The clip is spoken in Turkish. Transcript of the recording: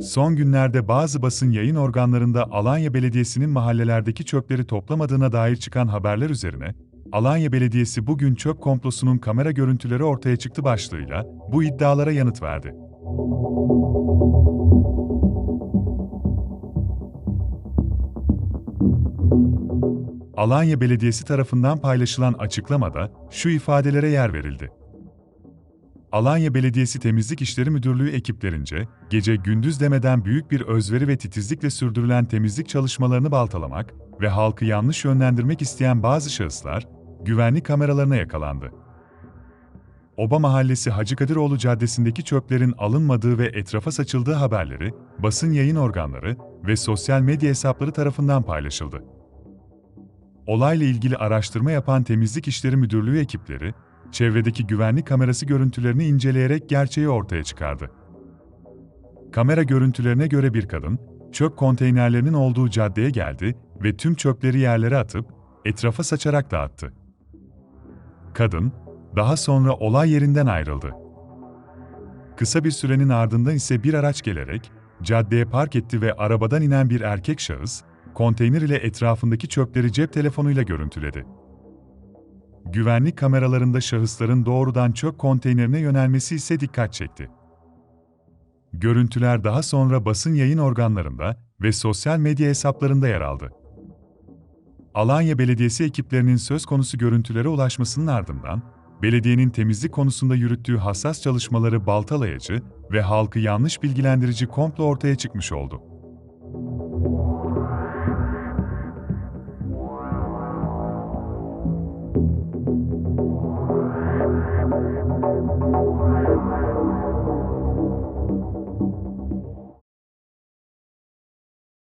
Son günlerde bazı basın yayın organlarında Alanya Belediyesi'nin mahallelerdeki çöpleri toplamadığına dair çıkan haberler üzerine, Alanya Belediyesi bugün çöp komplosunun kamera görüntüleri ortaya çıktı başlığıyla bu iddialara yanıt verdi. Alanya Belediyesi tarafından paylaşılan açıklamada şu ifadelere yer verildi. Alanya Belediyesi Temizlik İşleri Müdürlüğü ekiplerince, gece gündüz demeden büyük bir özveri ve titizlikle sürdürülen temizlik çalışmalarını baltalamak ve halkı yanlış yönlendirmek isteyen bazı şahıslar, güvenlik kameralarına yakalandı. Oba Mahallesi Hacı Kadiroğlu Caddesi'ndeki çöplerin alınmadığı ve etrafa saçıldığı haberleri, basın yayın organları ve sosyal medya hesapları tarafından paylaşıldı. Olayla ilgili araştırma yapan Temizlik İşleri Müdürlüğü ekipleri, çevredeki güvenlik kamerası görüntülerini inceleyerek gerçeği ortaya çıkardı. Kamera görüntülerine göre bir kadın, çöp konteynerlerinin olduğu caddeye geldi ve tüm çöpleri yerlere atıp etrafa saçarak dağıttı. Kadın, daha sonra olay yerinden ayrıldı. Kısa bir sürenin ardından ise bir araç gelerek caddeye park etti ve arabadan inen bir erkek şahıs, konteyner ile etrafındaki çöpleri cep telefonuyla görüntüledi. Güvenlik kameralarında şahısların doğrudan çöp konteynerine yönelmesi ise dikkat çekti. Görüntüler daha sonra basın yayın organlarında ve sosyal medya hesaplarında yer aldı. Alanya Belediyesi ekiplerinin söz konusu görüntülere ulaşmasının ardından, belediyenin temizlik konusunda yürüttüğü hassas çalışmaları baltalayıcı ve halkı yanlış bilgilendirici komplo ortaya çıkmış oldu.